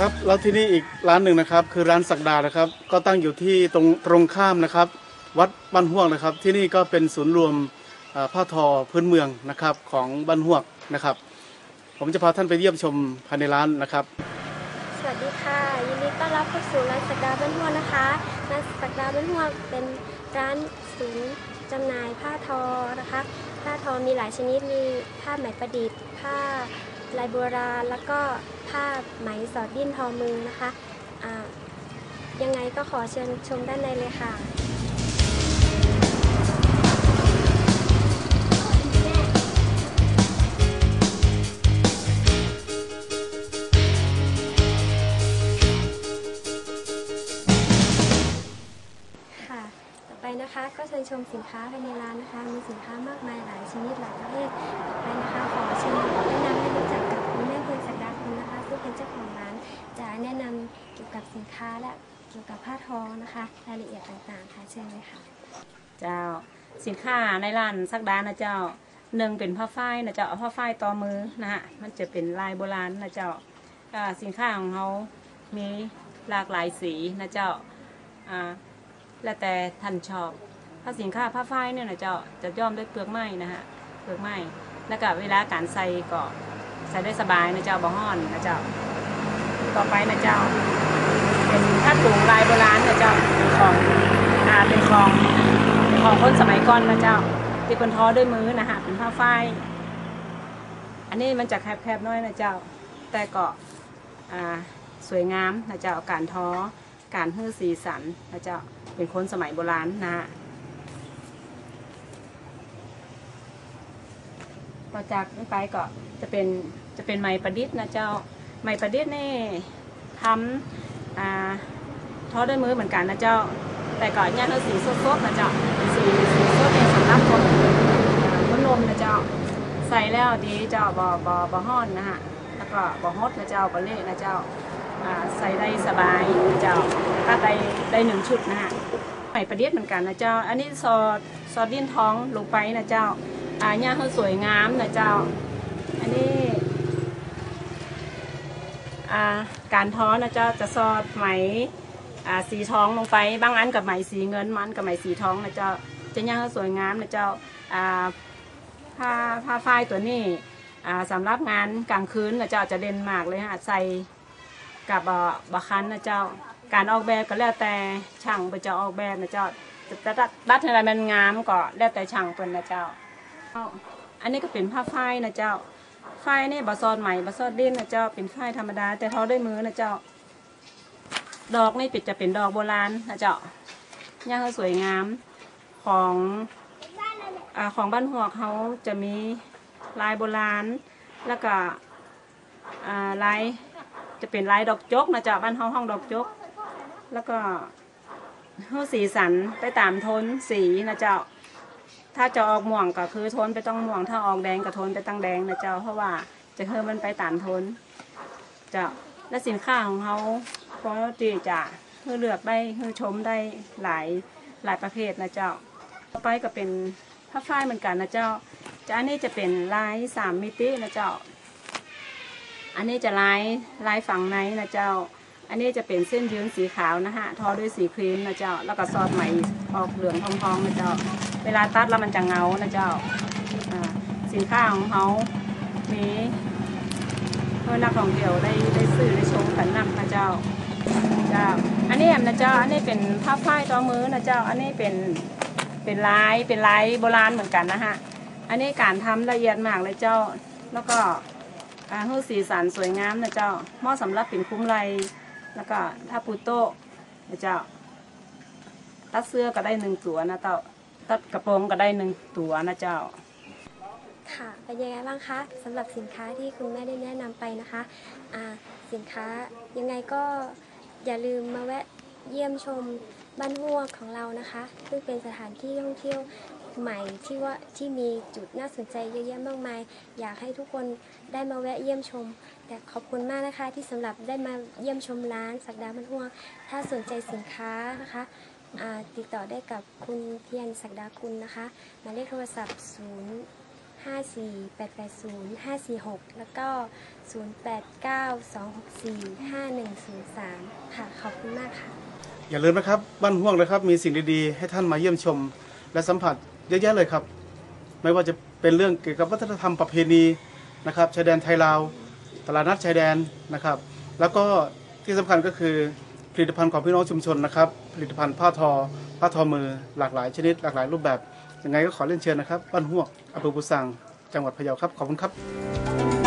ครับแล้วที่นี่อีกร้านหนึ่งนะครับ คือร้านสักดานะครับ ก็ตั้งอยู่ที่ตรงตรงข้ามนะครับ วัดบ้านห่วงนะครับ ที่นี่ก็เป็นศูนย์รวมผ้าทอพื้นเมืองนะครับของบ้านห่วงนะครับ ผมจะพาท่านไปเยี่ยมชมภายในร้านนะครับ สวัสดีค่ะยินดีต้อนรับเข้าสู่ร้านสักดาบ้านหัวงนะคะร้านสักดาบ้านหัวงเป็นร้านศูนย์จำหน่ายผ้าทอนะคะ ผ้าทอมีหลายชนิดมีผ้าไหมประดิษฐ์ผ้า ลายโบราณแล้วก็ผ้าไหมสอดดิ้นทอมือนะคะยังไงก็ขอเชิญชมด้านในเลยค่ะค่ะต่อไปนะคะก็เชิญชมสินค้าภายในร้านนะคะ มีสินค้ามากมายหลายชนิดหลายประเภทต่อไปนะคะ ขอเชิญแนะนำ ค้าและเกี่ยวกับผ้าทอนะคะรายละเอียดต่างๆค่ะเชิญเลยค่ะ เจ้าสินค้าในร้านสักดานะเจ้าหนึ่งเป็นผ้าฝ้ายนะเจ้าเอาผ้าฝ้ายต่อมือนะฮะมันจะเป็นลายโบราณนะเจ้าสินค้าของเขามีหลากหลายสีนะเจ้าแล้วแต่ท่านชอบถ้าสินค้าผ้าฝ้ายเนี่ยนะเจ้าจะย้อมด้วยเปลือกไม้นะฮะเปลือกไม้แล้วก็เวลาการใส่ก็ใส่ได้สบายนะเจ้าบ่ฮ้อนนะเจ้าต่อไปนะเจ้า เป็นผ้าถุงลายโบราณนะเจ้าเป็นของอ่าเป็นของของคนสมัยก่อนนะเจ้าที่คนท้อด้วยมือนะฮะเป็นผ้าฝ้ายอันนี้มันจะแคบๆน้อยนะเจ้า แต่ก็อ่าสวยงามนะเจ้าการท้อการฮื้อสีสันนะเจ้าเป็นคนสมัยโบราณนะฮะต่อจากนี้ไปก็จะเป็นจะเป็นไม้ประดิษฐ์นะเจ้าไม้ประดิษฐ์นี่ทำอ่า ท้อด้วยมือเหมือนกันนะเจ้า แต่ก่อนเนี่ยเราสีสดๆนะเจ้าสีสีสดเนี่ยสำหรับคนคนนมนะเจ้า ใส่แล้วดีเจ้าบอบอบอห้อนนะฮะแล้วก็บอฮดนะเจ้าบอเละนะเจ้าใส่ได้สบายนะเจ้าถ้าได้ได้หนึ่งชุดนะฮะใหม่ประเดียดเหมือนกันนะเจ้า อันนี้ซอสซอสดิ้นท้องลงไปนะเจ้าอาเนี่ยเขาสวยงามนะเจ้า อันนี้การท้อนะเจ้าจะซอดไหม อ่าสีทองลงไปบางอันกับไหมสีเงินมันกับไหมสีทองนะเจ้าจะย่างให้สวยงามนะเจ้าอ่าผ้าผ้าฝ้ายตัวนี้อ่าสำหรับงานกลางคืนนะเจ้าจะเด่นมากเลยฮะใส่กับบะคันนะเจ้าการออกแบบก็แล้วแต่ช่างไปจะออกแบบนะเจ้าจะดัดอะไรมันงามก็แล้วแต่ช่างเป็นนะเจ้า อันนี้ก็เป็นผ้าฝ้ายนะเจ้าฝ้ายนี่บะซอดไหมบะซอดดิ้นนะเจ้าเป็นฝ้ายธรรมดาแต่ทอด้วยมือนะเจ้า ดอกนี่ปิดจะเป็นดอกโบราณนะเจ้าย่างเขาสวยงามของอของบ้านหัวเขาจะมีลายโบราณ แล้วก็ลายจะเป็นลายดอกจกนะเจ้าบ้านห้องห้องดอกจก แล้วก็เฮาสีสันไปตามโทนสีนะเจ้าถ้าจะออกม่วงก็คือโทนไปต้องม่วง ถ้าออกแดงก็โทนไปต้องแดงนะเจ้าเพราะว่าจะเพิ่มมันไปตามโทนเจ้าและสินค้าของเขา ก็ที่จะให้เลือกได้ให้ชมได้หลายหลายประเภทนะเจ้า ต่อไปก็เป็นผ้าฝ้ายเหมือนกันนะเจ้าจะอันนี้จะเป็นลายสามมิตินะเจ้า อันนี้จะลายลายฝั่งในนะเจ้า อันนี้จะเป็นเส้นยืนสีขาวนะฮะ ทอด้วยสีครีมนะเจ้า แล้วก็ซอดไหมออกเหลืองทองๆนะเจ้า เวลาตัดแล้วมันจะเงานะเจ้า สินค้าของเขามีเพื่อนักท่องเที่ยวได้ได้ซื้อได้ชมกันนำนะเจ้า เจ้า อันนี้แอมนะเจ้า อันนี้เป็นผ้าฝ้ายต่อมือนะเจ้า อันนี้เป็นเป็นลายเป็นลายโบราณเหมือนกันนะฮะ อันนี้การทำละเอียดมากเลยเจ้า แล้วก็การให้สีสันสวยงามนะเจ้าเหมาะสำหรับเป็นคุ้มไรแล้วก็ถ้าปูโต๊ะนะเจ้า ตัดเสื้อก็ได้หนึ่งตัวนะเจ้า ตัดกระโปรงก็ได้หนึ่งตัวนะเจ้าค่ะเป็นยังไงบ้างคะสำหรับสินค้าที่คุณแม่ได้แนะนำไปนะคะอ่าสินค้ายังไงก็ อย่าลืมมาแวะเยี่ยมชมบ้านหัวกของเรานะคะ ซึ่งเป็นสถานที่ท่องเที่ยวใหม่ที่ว่าที่มีจุดน่าสนใจเยอะแยะมากมาย อยากให้ทุกคนได้มาแวะเยี่ยมชม แต่ขอบคุณมากนะคะที่สำหรับได้มาเยี่ยมชมร้านสักดาบ้านหัวกถ้าสนใจสินค้านะคะติดต่อได้กับคุณเพียรศักดาคุณนะคะหมายเลขโทรศัพท์ 0 054-880-546 แล้วก็ 0892645103 ค่ะ ขอบคุณมากค่ะ อย่าลืมนะครับ บ้านห่วงนะครับ มีสิ่งดีๆ ให้ท่านมาเยี่ยมชม และสัมผัสเยอะแยะเลยครับ ไม่ว่าจะเป็นเรื่องเกี่ยวกับวัฒนธรรมประเพณีนะครับ ชายแดนไทยลาว ตลาดนัดชายแดนนะครับ แล้วก็ที่สำคัญก็คือผลิตภัณฑ์ของพี่น้องชุมชนนะครับ ผลิตภัณฑ์ผ้าทอ ผ้าทอมือหลากหลายชนิด หลากหลายรูปแบบ ยังไงก็ขอเรียนเชิญนะครับบ้านห่วงอำเภอบุสังจังหวัดพะเยาครับขอบคุณครับ